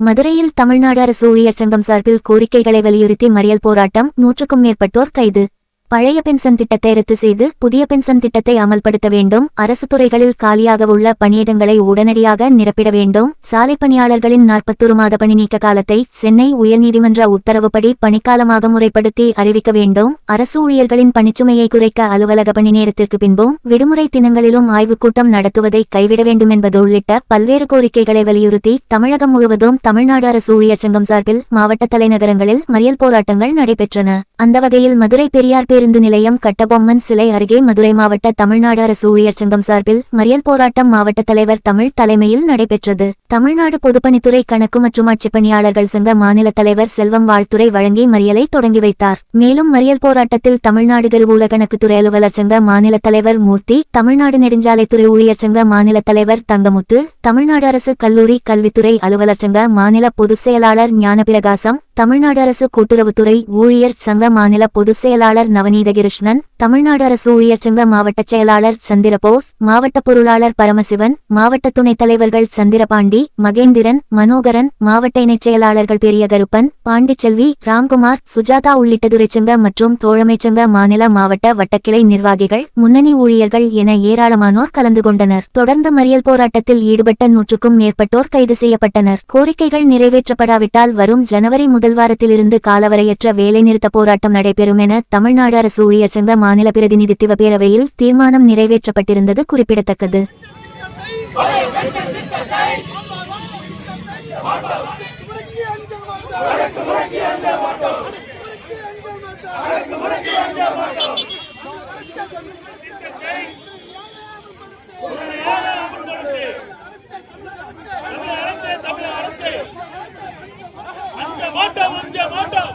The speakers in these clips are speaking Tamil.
மதுரையில் தமிழ்நாடு அரசு ஊழியர் சங்கம் சார்பில் கோரிக்கைகளை வலியுறுத்தி மறியல் போராட்டம் நூற்றுக்கும் மேற்பட்டோர் கைது. பழைய பென்ஷன் திட்டத்தை ரத்து செய்து புதிய பென்ஷன் திட்டத்தை அமல்படுத்த வேண்டும். அரசு துறைகளில் காலியாக உள்ள பணியிடங்களை உடனடியாக நிரப்பிட வேண்டும். சாலை பணியாளர்களின் நாற்பத்தொரு மாத பணி நீக்க காலத்தை சென்னை உயர்நீதிமன்ற உத்தரவுப்படி பணிக்காலமாக முறைப்படுத்தி அறிவிக்க வேண்டும். அரசு ஊழியர்களின் பணிச்சுமையை குறைக்க அலுவலக பணி நேரத்திற்கு பின்பும் விடுமுறை தினங்களிலும் ஆய்வுக் கூட்டம் நடத்துவதை கைவிட வேண்டும் என்பது உள்ளிட்ட பல்வேறு கோரிக்கைகளை வலியுறுத்தி தமிழகம் முழுவதும் தமிழ்நாடு அரசு ஊழியர் சங்கம் சார்பில் மாவட்ட தலைநகரங்களில் மறியல் போராட்டங்கள் நடைபெற்றன. அந்த வகையில் மதுரை பெரியார் பேருந்து நிலையம் கட்டபொம்மன் சிலை அருகே மதுரை மாவட்ட தமிழ்நாடு அரசு ஊழியர் சங்கம் சார்பில் மறியல் போராட்டம் மாவட்ட தலைவர் தமிழ் தலைமையில் நடைபெற்றது. தமிழ்நாடு பொதுப்பணித்துறை கணக்கு மற்றும் ஆட்சிப்பணியாளர்கள் சங்க மாநில தலைவர் செல்வம் வாழ்த்துரை வழங்கி மறியலை தொடங்கி வைத்தார். மேலும் மறியல் போராட்டத்தில் தமிழ்நாடு கருவூல கணக்குத்துறை அலுவலர் சங்க மாநில தலைவர் மூர்த்தி தமிழ்நாடு நெடுஞ்சாலைத்துறை ஊழியர் சங்க மாநில தலைவர் தங்கமுத்து தமிழ்நாடு அரசு கல்லூரி கல்வித்துறை அலுவலர் சங்க மாநில பொதுச் செயலாளர் ஞானபிரகாசம் தமிழ்நாடு அரசு கூட்டுறவுத்துறை ஊழியர் சங்க மாநில பொதுச் செயலாளர் நவநீதகிருஷ்ணன் தமிழ்நாடு அரசு ஊழியர் சங்க மாவட்ட செயலாளர் சந்திரபோஸ் மாவட்ட பொருளாளர் பரமசிவன் மாவட்ட துணைத் தலைவர்கள் சந்திரபாண்டி மகேந்திரன் மனோகரன் மாவட்ட இணைச் செயலாளர்கள் பெரிய கருப்பன் பாண்டிச்செல்வி ராம்குமார் சுஜாதா உள்ளிட்ட துறைச்சங்க மற்றும் தோழமைச்சங்க மாநில மாவட்ட வட்டக்கிளை நிர்வாகிகள் முன்னணி ஊழியர்கள் என ஏராளமானோர் கலந்து கொண்டனர். தொடர்ந்த மறியல் போராட்டத்தில் ஈடுபட்ட நூற்றுக்கும் மேற்பட்டோர் கைது செய்யப்பட்டனர். கோரிக்கைகள் நிறைவேற்றப்படாவிட்டால் வரும் ஜனவரி முதல் வாரத்திலிருந்து காலவரையற்ற வேலைநிறுத்த போராட்டம் நடைபெறும் என தமிழ்நாடு அரசு ஊழியர் சங்க மாநில பிரதிநிதித்துவ பேரவையில் தீர்மானம் நிறைவேற்றப்பட்டிருந்தது குறிப்பிடத்தக்கது. மாட்டோம் மாட்டோம்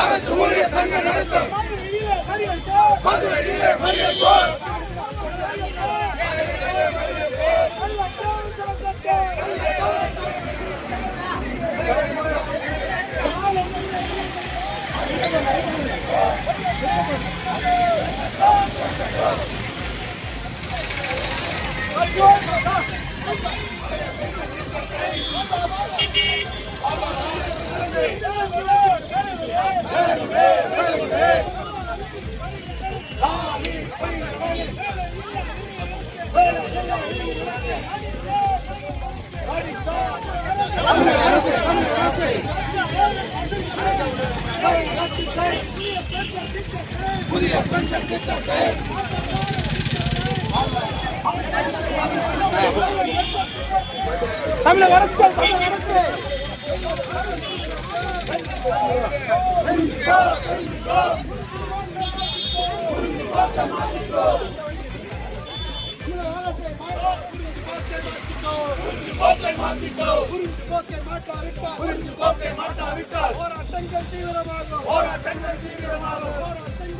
அரசு ஊழியர் சங்கம் நடத்தும் மதுரையிலே மறியல் போர் தமிழக அரசு தமிழக அரசு போராட்டங்கள் தீவிரமாகும். போராட்டங்கள் தீவிரமாகும். போராட்டங்கள்